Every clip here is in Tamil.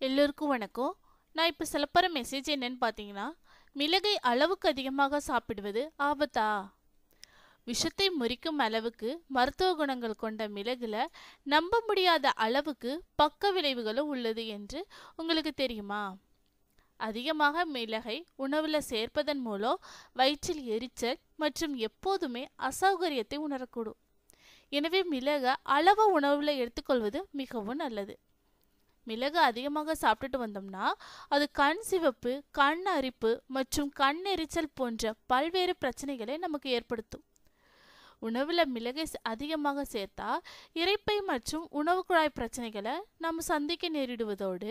எல்லோருக்கும் வணக்கம். நான் இப்போ சொல்ல மெசேஜ் என்னன்னு பார்த்தீங்கன்னா மிளகை அளவுக்கு அதிகமாக சாப்பிடுவது ஆபத்தா? விஷத்தை முறிக்கும் அளவுக்கு மருத்துவ குணங்கள் கொண்ட மிளகுல நம்ப முடியாத அளவுக்கு பக்க விளைவுகளும் உள்ளது என்று உங்களுக்கு தெரியுமா? அதிகமாக மிளகை உணவில் சேர்ப்பதன் மூலம் வயிற்றில் எரிச்சல் மற்றும் எப்போதுமே அசௌகரியத்தை உணரக்கூடும். எனவே மிளகை அளவு உணவில் எடுத்துக்கொள்வது மிகவும் நல்லது. மிளகு அதிகமாக சாப்பிட்டுட்டு வந்தோம்னா அது கண் சிவப்பு கண் அரிப்பு மற்றும் கண் எரிச்சல் போன்ற பல்வேறு பிரச்சனைகளை நமக்கு ஏற்படுத்தும். உணவில் மிளகை அதிகமாக சேர்த்தா இரைப்பை மற்றும் உணவு குழாய் பிரச்சனைகளை நம்ம சந்திக்க நேரிடுவதோடு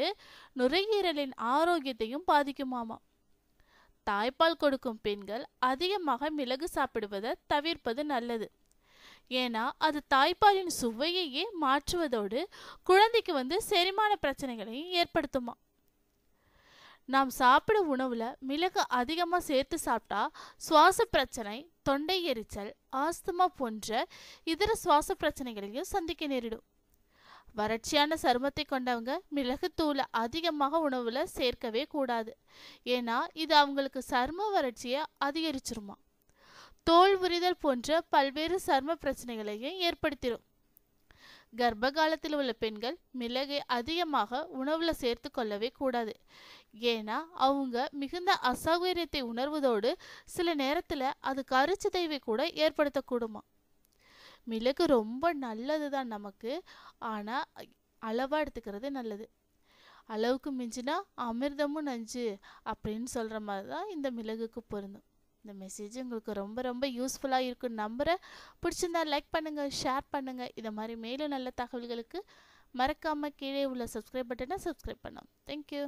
நுரையீரலின் ஆரோக்கியத்தையும் பாதிக்குமாமா. தாய்ப்பால் கொடுக்கும் பெண்கள் அதிகமாக மிளகு சாப்பிடுவதை தவிர்ப்பது நல்லது. ஏன்னா அது தாய்ப்பாலின் சுவையையே மாற்றுவதோடு குழந்தைக்கு வந்து செரிமான பிரச்சனைகளையும் ஏற்படுத்துமா? நாம் சாப்பிடும் உணவுல மிளகு அதிகமாக சேர்த்து சாப்பிட்டா சுவாச பிரச்சனை தொண்டை எரிச்சல் ஆஸ்துமா போன்ற இதர சுவாச பிரச்சனைகளையும் சந்திக்க நேரிடும். வறட்சியான சருமத்தை கொண்டவங்க மிளகுத்தூளை அதிகமாக உணவுல சேர்க்கவே கூடாது. ஏன்னா இது அவங்களுக்கு சரும வறட்சியை அதிகரிச்சிருமா? தோல் உரிதல் போன்ற பல்வேறு சர்ம பிரச்சனைகளையும் ஏற்படுத்திடும் கர்ப்ப காலத்தில் உள்ள பெண்கள் மிளகை அதிகமாக உணவுல சேர்த்து கொள்ளவே கூடாது. ஏன்னா அவங்க மிகுந்த அசௌகரியத்தை உணர்வதோடு சில நேரத்துல அது கருச்சிதைவை கூட ஏற்படுத்தக்கூடுமா? மிளகு ரொம்ப நல்லது தான் நமக்கு. ஆனா அளவா எடுத்துக்கிறது நல்லது. அளவுக்கு மிஞ்சினா அமிர்தமும் நஞ்சு அப்படின்னு சொல்ற மாதிரி தான் இந்த மிளகுக்கு பொருந்தும். இந்த மெசேஜ் உங்களுக்கு ரொம்ப ரொம்ப யூஸ்ஃபுல்லாக இருக்குன்னு நம்புகிறேன் பிடிச்சிருந்தா லைக் பண்ணுங்கள் ஷேர் பண்ணுங்கள் இதை மாதிரி மேலும் நல்ல தகவல்களுக்கு மறக்காமல் கீழே உள்ள சப்ஸ்கிரைப் பட்டனை சப்ஸ்கிரைப் பண்ணோம் தேங்க்யூ